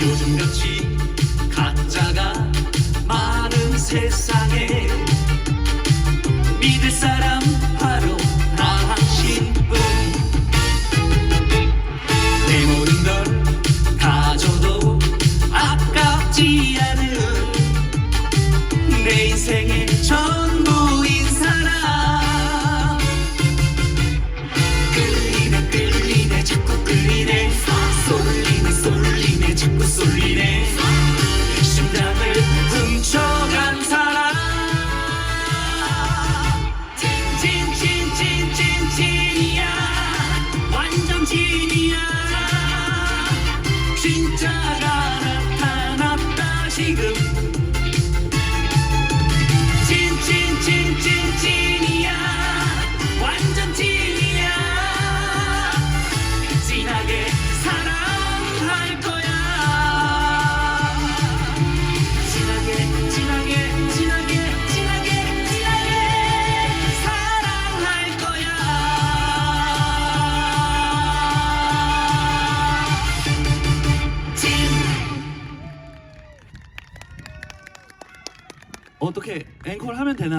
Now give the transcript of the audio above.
요즘 며칠 Absolutely. 어떻게 앵콜 하면 되나?